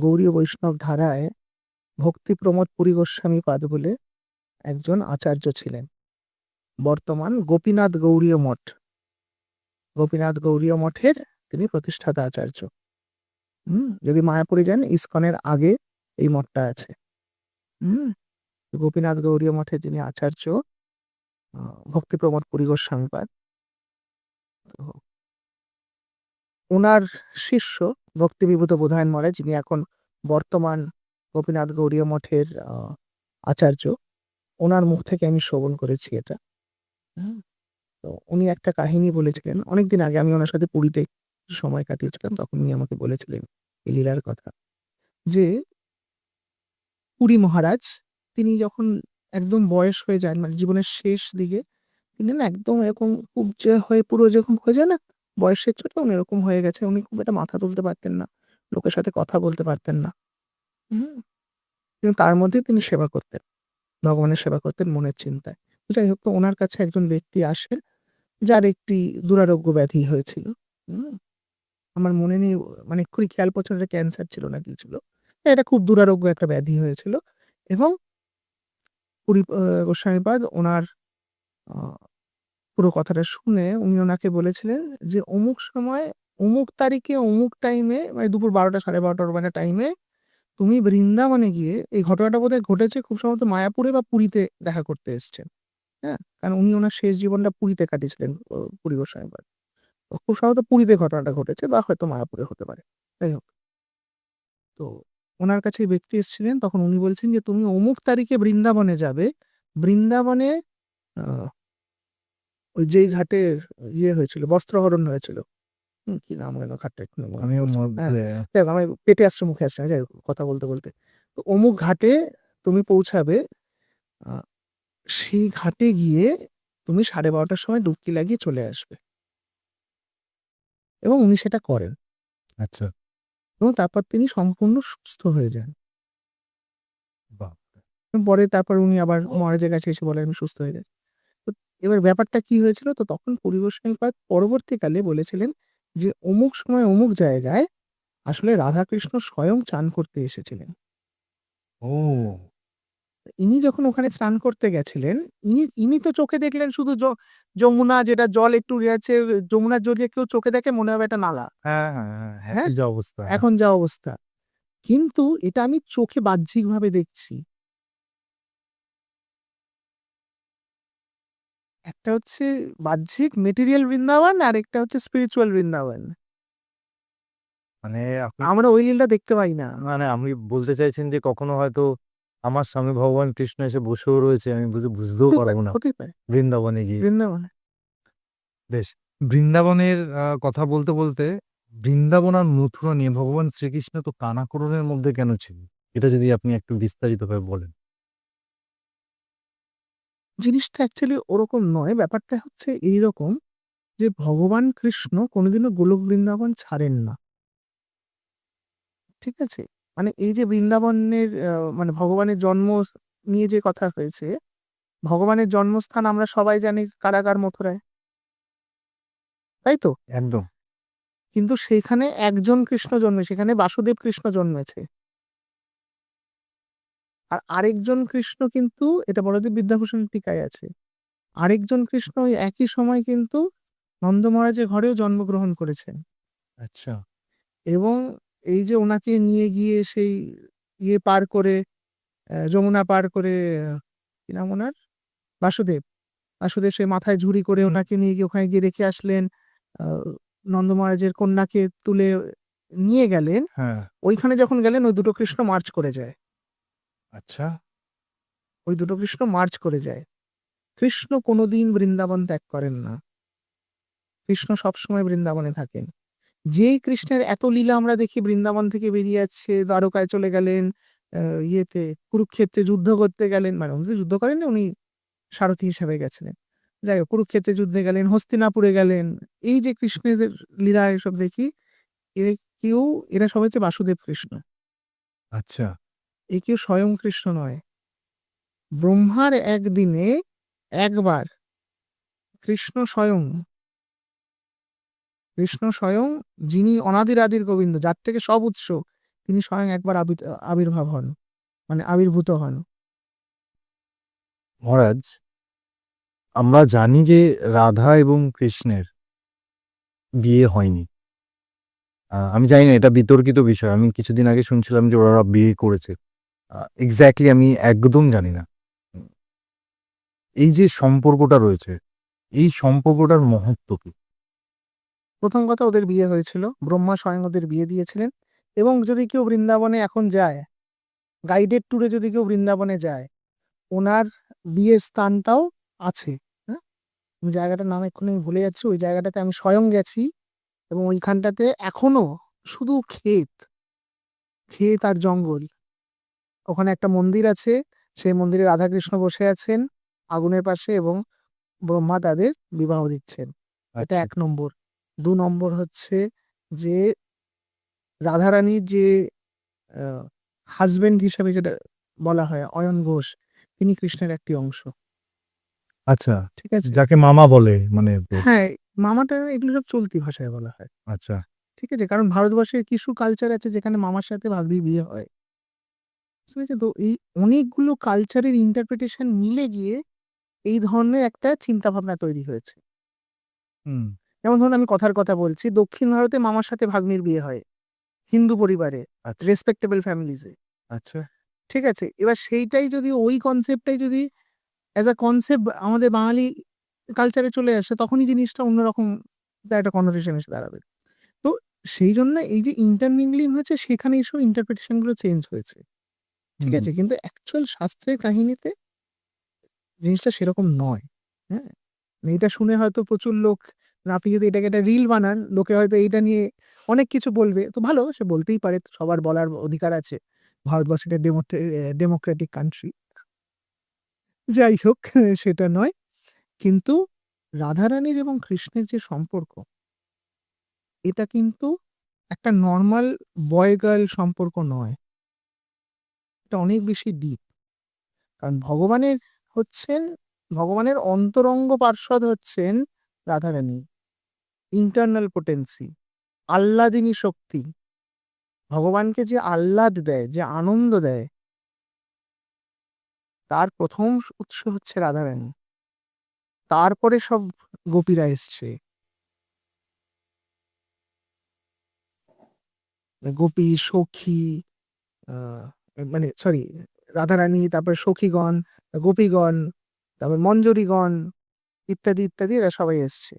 গৌড়ীয় বৈষ্ণব ধারায় ভক্তি প্রমোদ পুরী গোস্বামী পাদ বলে একজন আচার্য ছিলেন। বর্তমান গোপীনাথ গৌড়ীয় মঠ। গোপীনাথ গৌড়ীয় মঠের তিনি প্রতিষ্ঠাতা আচার্য। হুম, যদি মায়াপুরে যান, ইস্কনের আগে এই মঠটা আছে। হুম, গোপীনাথ গৌড়ীয় মঠে যিনি আচার্য ভক্তি প্রমোদ পুরী গোস্বামী পাদ, তো ওনার শিষ্য ভক্তিবিভূত বোধায়ন মহারাজ যিনি এখন বর্তমান গোপীনাথ গৌরীয় মঠের আচার্য ওনার মুখ থেকে আমি শ্রবণ করেছি এটা। হ্যাঁ, তো উনি একটা কাহিনী বলেছিলেন। অনেকদিন আগে আমি ওনার সাথে পুরীতে সময় কাটিয়েছিলাম তখন উনি আমাকে বলেছিলেন এই লীলার কথা যে পুরী মহারাজ তিনি যখন একদম বয়স হয়ে যান মানে জীবনের শেষ দিকে তিনি না একদম এরকম খুব যে হয়ে পুরো যেরকম হয়ে যায় না বয়সের ছোট উনি এরকম হয়ে গেছে, উনি খুব একটা মাথা তুলতে পারতেন না, লোকের সাথে কথা বলতে পারতেন না। হুম। কিন্তু তার মধ্যে তিনি সেবা করতেন, ভগবানের সেবা করতেন মনের চিন্তায়। যাই হোক, তো ওনার কাছে একজন ব্যক্তি আসেন, যার একটি দুরারোগ্য ব্যাধি হয়েছিল আমার মনে নেই মানে এক্ষুনি খেয়াল এটা ক্যান্সার ছিল না কি ছিল। এটা খুব দুরারোগ্য একটা ব্যাধি হয়েছিল এবং পুরী গোস্বামীপাদ ওনার পুরো কথাটা শুনে উনি ওনাকে বলেছিলেন যে, অমুক সময়, অমুক তারিখে, অমুক টাইমে মানে দুপুর বারোটা, সাড়ে বারোটার মানে টাইমে তুমি বৃন্দাবনে গিয়ে এই ঘটনাটা বোধহয় ঘটেছে খুব সম্ভবত মায়াপুরে বা পুরীতে দেখা করতে এসেছেন। হ্যাঁ? কারণ উনি ওনার শেষ জীবনটা পুরীতে কাটিয়েছিলেন পুরী গোস্বামীপাদ তো খুব সম্ভবত পুরীতে ঘটনাটা ঘটেছে বা হয়তো মায়াপুরে হতে পারে। যাই হোক। তো ওনার কাছে ব্যক্তি এসেছিলেন, তখন উনি বলছেন যে, তুমি অমুক তারিখে বৃন্দাবনে যাবে। বৃন্দাবনে ওই যেই ঘাটে ইয়ে হয়েছিল বস্ত্রহরণ হয়েছিল। কি নাম গেল ঘাটটা একটু না। মধ্যে হ্যাঁ, আমার পেটে আসছে মুখে আসছে যাই কথা বলতে বলতে। তো অমুক ঘাটে তুমি পৌঁছাবে সেই ঘাটে গিয়ে তুমি সাড়ে বারোটার সময় ডুবকি লাগিয়ে চলে আসবে। এবং উনি সেটা করেন। আচ্ছা। এবং তারপর তিনি সম্পূর্ণ সুস্থ হয়ে যান। পরে তারপর উনি আবার মহারাজের কাছে এসে বলেন আমি সুস্থ হয়ে গেছি। এবার ব্যাপারটা কি হয়েছিল? তো তখন পরিবেশনপাত পরবর্তীকালে বলেছিলেন যে অমুক সময় অমুক জায়গায় আসলে রাধাকৃষ্ণ স্বয়ং চান করতে এসেছিলেন। ও। ইনি যখন ওখানে স্নান করতে গেছিলেন ইনি ইনি তো চোখে দেখলেন শুধু যমুনা যেটা জল একটু আছে যমুনার জল কেউ চোখে দেখে মনে হবে এটা নালা। হ্যাঁ হ্যাঁ হ্যাঁ হ্যাঁ অবস্থা। এখন যা অবস্থা। কিন্তু এটা আমি চোখে বাহ্যিকভাবে দেখছি। একটা হচ্ছে বাহ্যিক মেটেরিয়াল বৃন্দাবন আর একটা হচ্ছে স্পিরিচুয়াল বৃন্দাবন। মানে আপনি আমরা ওই দেখতে পাই না। মানে আপনি বলতে চাইছেন যে কখনো হয়তো আমার স্বামী ভগবান কৃষ্ণ এসে বসেও রয়েছে আমি বুঝে বুঝতেও পারব না। হতে পারে। বৃন্দাবনে গিয়ে। বৃন্দাবনে। বেশ বৃন্দাবনের আহ, কথা বলতে বলতে বৃন্দাবন আর মথুরা নিয়ে ভগবান শ্রীকৃষ্ণ তো কানাকরণের মধ্যে কেন ছিল? এটা যদি আপনি একটু বিস্তারিতভাবে বলেন। জিনিসটা অ্যাকচুয়ালি ওরকম নয়। ব্যাপারটা হচ্ছে এইরকম যে ভগবান কৃষ্ণ কোনোদিনও গোলক বৃন্দাবন ছাড়েন না। ঠিক আছে? মানে এই যে বৃন্দাবনের মানে ভগবানের জন্ম নিয়ে যে কথা হয়েছে ভগবানের জন্মস্থান আমরা সবাই জানি কারাগার মথুরায়। তাই তো? একদম। কিন্তু সেখানে একজন কৃষ্ণ জন্মে সেখানে বাসুদেব কৃষ্ণ জন্মেছে। আর আরেকজন কৃষ্ণ কিন্তু এটা বড়দেব বিদ্যাভূষণ টিকায় আছে। আরেকজন কৃষ্ণ ওই একই সময় কিন্তু নন্দ মহারাজের ঘরেও জন্মগ্রহণ করেছেন। আচ্ছা। এবং এই যে ওনাকে নিয়ে গিয়ে সেই ইয়ে পার করে যমুনা পার করে কি নাম ওনার? বাসুদেব। বাসুদেব সে মাথায় ঝুড়ি করে ওনাকে নিয়ে গিয়ে ওখানে গিয়ে রেখে আসলেন নন্দ মহারাজের কন্যাকে তুলে নিয়ে গেলেন। হ্যাঁ। ওইখানে যখন গেলেন ওই দুটো কৃষ্ণ মার্চ করে যায়। আচ্ছা। ওই দুটো কৃষ্ণ মার্চ করে যায়। কৃষ্ণ কোনোদিন বৃন্দাবন ত্যাগ করেন না। কৃষ্ণ সবসময় বৃন্দাবনে থাকেন। যেই কৃষ্ণের এত লীলা আমরা দেখি বৃন্দাবন থেকে বেরিয়ে যাচ্ছে, দ্বারকায় চলে গেলেন ইয়েতে কুরুক্ষেত্রে যুদ্ধ করতে গেলেন মানে উনি যুদ্ধ করেননি, উনি সারথি হিসেবে গেছিলেন। যাই হোক, কুরুক্ষেত্রে যুদ্ধে গেলেন, হস্তিনাপুরে গেলেন। এই যে কৃষ্ণের লীলা এসব দেখি, এ কেউ, এরা সবাই হচ্ছে বাসুদেব কৃষ্ণ। আচ্ছা। এ কেউ স্বয়ং কৃষ্ণ নয় ব্রহ্মার একদিনে একবার কৃষ্ণ স্বয়ং কৃষ্ণ স্বয়ং যিনি অনাদির আদির গোবিন্দ, যার থেকে সব উৎস, তিনি স্বয়ং একবার আবির্ভাব হন। মানে আবির্ভূত হন। মহারাজ, আমরা জানি যে রাধা এবং কৃষ্ণের বিয়ে হয়নি। আমি জানি না, এটা বিতর্কিত বিষয়। আমি কিছুদিন আগে শুনছিলাম যে ওরা বিয়ে করেছে। আ এক্সাক্টলি আমি একদম জানি না। এই যে সম্পর্কটা রয়েছে, এই সম্পর্কটার মহত্ব কি? প্রথম কথা ওদের বিয়ে হয়েছিল। ব্রহ্মা স্বয়ং ওদের বিয়ে দিয়েছিলেন এবং যদি কেউ বৃন্দাবনে এখন যায়, গাইডেড ট্যুরে যদি কেউ বৃন্দাবনে যায়, ওনার বিয়ের স্থানটাও আছে। হ্যাঁ? জায়গাটার নাম এক্ষুনি আমি ভুলে যাচ্ছি। ওই জায়গাটাতে আমি স্বয়ং গেছি এবং ওইখানটাতে এখনও শুধু ক্ষেত। ক্ষেত আর জঙ্গল। ওখানে একটা মন্দির আছে। সেই মন্দিরে রাধাকৃষ্ণ বসে আছেন আগুনের পাশে এবং ব্রহ্মা তাদের বিবাহ দিচ্ছেন। এটা এক নম্বর। দু নম্বর হচ্ছে যে রাধারানীর যে হাজবেন্ড হিসাবে যেটা বলা হয় অয়ন ঘোষ, তিনি কৃষ্ণের একটি অংশ। আচ্ছা। ঠিক আছে? যাকে মামা বলে মানে হ্যাঁ, মামাটা এগুলো সব চলতি ভাষায় বলা হয়। আচ্ছা। ঠিক আছে? কারণ ভারতবর্ষের কিছু কালচার আছে যেখানে মামার সাথে ভাগ্নির বিয়ে হয়। পেরেছেন? তো এই অনেকগুলো কালচারের ইন্টারপ্রিটেশন মিলে গিয়ে এই ধরনের একটা চিন্তাভাবনা তৈরি হয়েছে। হুম। যেমন ধরুন আমি কথার কথা বলছি, দক্ষিণ ভারতে মামার সাথে ভাগ্নির বিয়ে হয়। হিন্দু পরিবারে, আচ্ছা। রেসপেক্টেবল ফ্যামিলিজ এ। আচ্ছা। ঠিক আছে? এবার সেইটাই যদি ওই কনসেপ্টটাই যদি অ্যাজ আ কনসেপ্ট আমাদের বাঙালি কালচারে চলে আসে তখনই জিনিসটা অন্যরকম একটা কনোটেশন এসে দাঁড়াবে। তো সেই জন্য এই যে ইন্টারমিংলিং হয়েছে সেখানে এসব ইন্টারপ্রিটেশনগুলো চেঞ্জ হয়েছে। ঠিক আছে? কিন্তু অ্যাকচুয়াল শাস্ত্রের কাহিনীতে জিনিসটা সেরকম নয়। হ্যাঁ? মানে এটা শুনে হয়তো প্রচুর লোক আপনি যদি এটাকে একটা রিল বানান, লোকে হয়তো এইটা নিয়ে অনেক কিছু বলবে। তো ভালো সে বলতেই পারে। সবার বলার অধিকার আছে। ভারতবর্ষ একটা ডেমোক্রেটিক কান্ট্রি। যাই হোক সেটা নয়। কিন্তু রাধারানীর এবং কৃষ্ণের যে সম্পর্ক এটা কিন্তু একটা নর্মাল বয় গার্ল সম্পর্ক নয়। এটা অনেক বেশি ডিপ। কারণ ভগবানের হচ্ছেন ভগবানের অন্তরঙ্গ পার্শ্বদ হচ্ছেন রাধারানী। ইন্টারনাল পোটেন্সি, আহ্লাদিনী শক্তি। ভগবানকে যে আহ্লাদ দেয়, যে আনন্দ দেয় তার প্রথম উৎস হচ্ছে রাধারানী। তারপরে সব গোপীরা এসছে। গোপী, সখী আ মানে সরি রাধারানী, তারপর সখীগণ, গোপীগণ, তারপর মঞ্জুরিগণ ইত্যাদি, ইত্যাদি এরা সবাই এসছে।